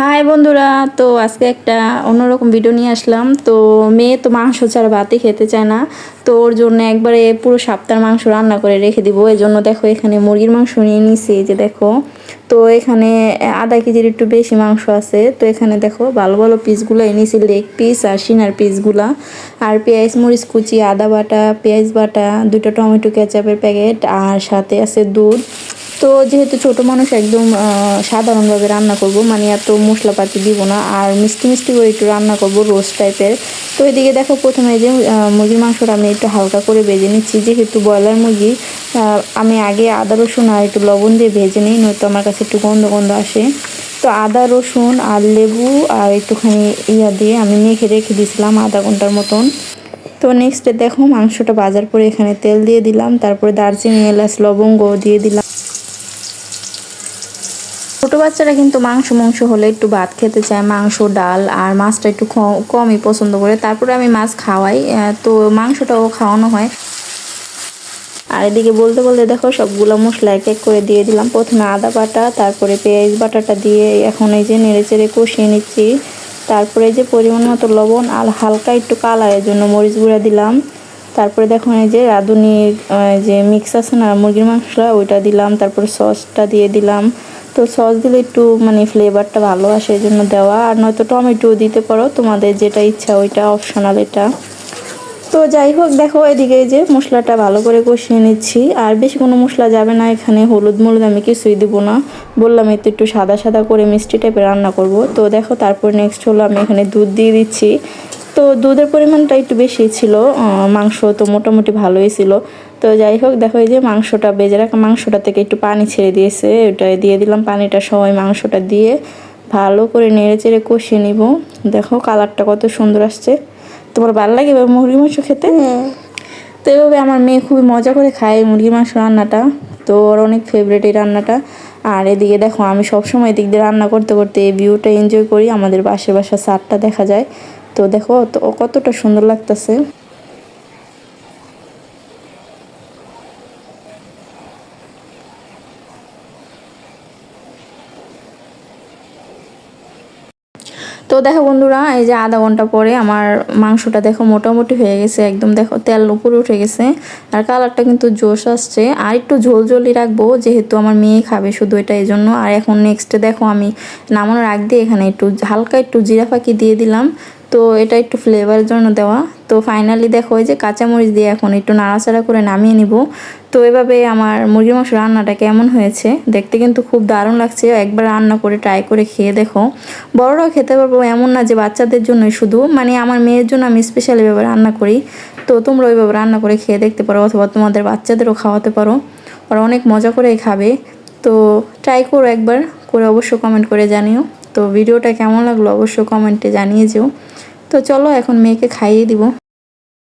High বন্ধুরা। তো আজকে একটা অন্যরকম ভিডিও নিয়ে আসলাম। তো মেয়ে তো মাংস ছাড়া ভাতই খেতে চায় না। তো ওর জন্য একবারে পুরো সপ্তাহ মাংস রান্না করে রেখে দিব। এই জন্য দেখো এখানে মুরগির মাংস নিয়ে নিছি যে দেখো। তো এখানে আধা কেজির একটু বেশি মাংস আছে। তো এখানে দেখো ভালো ভালো পিসগুলো এনেছি লেগ পিস আর সিনার পিসগুলা। আর পেঁয়াজ, মরিচ কুচি, আদা বাটা, পেঁয়াজ বাটা দুটো টমেটো কেচাপের প্যাকেট আর সাথে আছে দুধ। তো যেহেতু ছোট মানুষ একদম সাধারণভাবে রান্না করব মানে এত মশলাপাতি দিব না, আর মিষ্টি মিষ্টি করে একটু রান্না করব রোস্ট টাইপের তো এদিকে দেখো প্রথমে যে মুরগির মাংসটা আমি একটু হালকা করে ভেজে নিচ্ছি, যেহেতু ব্রয়লার মুরগি আমি আগে আদা, রসুন আর একটু লবণ দিয়ে ভেজে নিই, নয়তো আমার কাছে একটু গন্ধ গন্ধ আসে। তো আদা, রসুন আর লেবু আর একটুখানি ইয়া দিয়ে আমি মেখে রেখে দিয়েছিলাম আধা ঘণ্টার মতন। তো নেক্সটে দেখো মাংসটা বাজার পরে এখানে তেল দিয়ে দিলাম, তারপরে দারচিনি, এলাচ, লবঙ্গ দিয়ে দিলাম। বাচ্চারা কিন্তু মাংস মাংস হলে একটু ভাত খেতে চায়, মাংস, ডাল আর মাছটা একটু কমই পছন্দ করে। তারপরে আমি মাছ খাওয়াই তো মাংসটাও খাওয়ানো হয়। আর এদিকে বলতে বলতে দেখো, সবগুলো মশলা এক এক করে দিয়ে দিলাম। প্রথমে আদা বাটা, তারপরে পেঁয়াজ বাটাটা দিয়ে এখন এই যে নেড়ে চেড়ে কষিয়ে নিচ্ছি। তারপরে যে পরিমাণ মতো লবণ আর হালকা একটু কালারের জন্য মরিচ গুঁড়া দিলাম। তারপরে দেখুন এই যে রাঁধুনির যে মিক্স আছে না, মুরগির মাংসটা, ওইটা দিলাম। তারপরে সসটা দিয়ে দিলাম। তো সস দিলে একটু মানে ফ্লেভারটা ভালো আসে এই জন্য দেওয়া। আর নয়তো টমেটো দিতে পারো, তোমাদের যেটা ইচ্ছা ওইটা অপশনাল এটা। তো যাই হোক, দেখো এদিকে যে মশলাটা ভালো করে কষিয়ে নিচ্ছি। আর বেশি কোনো মশলা যাবে না এখানে, হলুদ মলুদ আমি কিছুই দেবো না। বললাম এতে একটু সাদা সাদা করে মিষ্টি টাইপের রান্না করব। তো দেখো তারপর নেক্সট হলো আমি এখানে দুধ দিয়ে দিচ্ছি। তো দুধের পরিমাণটা একটু বেশি ছিল মাংস তো মোটামুটি ভালোই ছিল। তো যাই হোক দেখো এই যে মাংসটা বেজে রাখা মাংসটা থেকে একটু পানি ছেড়ে দিয়েছে। ওটা দিয়ে দিলাম পানিটা সবাই মাংসটা দিয়ে ভালো করে নেড়ে চেড়ে কষিয়ে নিব। দেখো কালারটা কত সুন্দর আসছে। তোমার ভালো লাগে এবার মুরগি মাংস খেতে? তো এভাবে আমার মেয়ে খুবই মজা করে খায় মুরগি মাংস রান্নাটা। তো ওর অনেক ফেভারিট এই রান্নাটা। আর এদিকে দেখো আমি সবসময় এদিক দিয়ে রান্না করতে করতে এই ভিউটা এনজয় করি। আমাদের বাসে বাসা সারটা দেখা যায়। তো দেখো, তো কতটা সুন্দর লাগতেছে। তো দেখো বন্ধুরা, এই যে আধা ঘণ্টা পরে আমার মাংসটা দেখো মোটামুটি হয়ে গেছে, একদম দেখো তেল উপরে উঠে গেছে, আর কালারটা কিন্তু জোশ আসছে। আর একটু ঝোল ঝোলই রাখব, যেহেতু আমার মেয়ে খাবে শুধু এটা এই জন্য আর এখন নেক্সটে দেখো আমি নামানোর আগ দিয়ে এখানে একটু হালকা একটু জিরা ফাঁকি দিয়ে দিলাম তো এটা একটু ফ্লেভারের জন্য দেওয়া। তো ফাইনালি দেখো যে কাঁচামরিচ দিয়ে এখন একটু নাড়াচাড়া করে নামিয়ে নিব। তো এভাবে আমার মুরগির মাংস রান্নাটা কেমন হয়েছে দেখতে কিন্তু খুব দারুণ লাগছে। একবার রান্না করে ট্রাই করে খেয়ে দেখো। বড়রাও খেতে পারব এমন না যে বাচ্চাদের জন্যই শুধু। মানে আমার মেয়ের জন্য আমি স্পেশালি এভাবে রান্না করি। তো তোমরা ওইভাবে রান্না করে খেয়ে দেখতে পারো অথবা তোমাদের বাচ্চাদেরও খাওয়াতে পারো। ওরা অনেক মজা করে খাবে। তো ট্রাই করো একবার। করে অবশ্য কমেন্ট করে জানিও। তো ভিডিওটা কেমন লাগল অবশ্য কমেন্টে জানিয়ে যেও। তো চলো এখন মেয়েকে খাইয়ে দিব।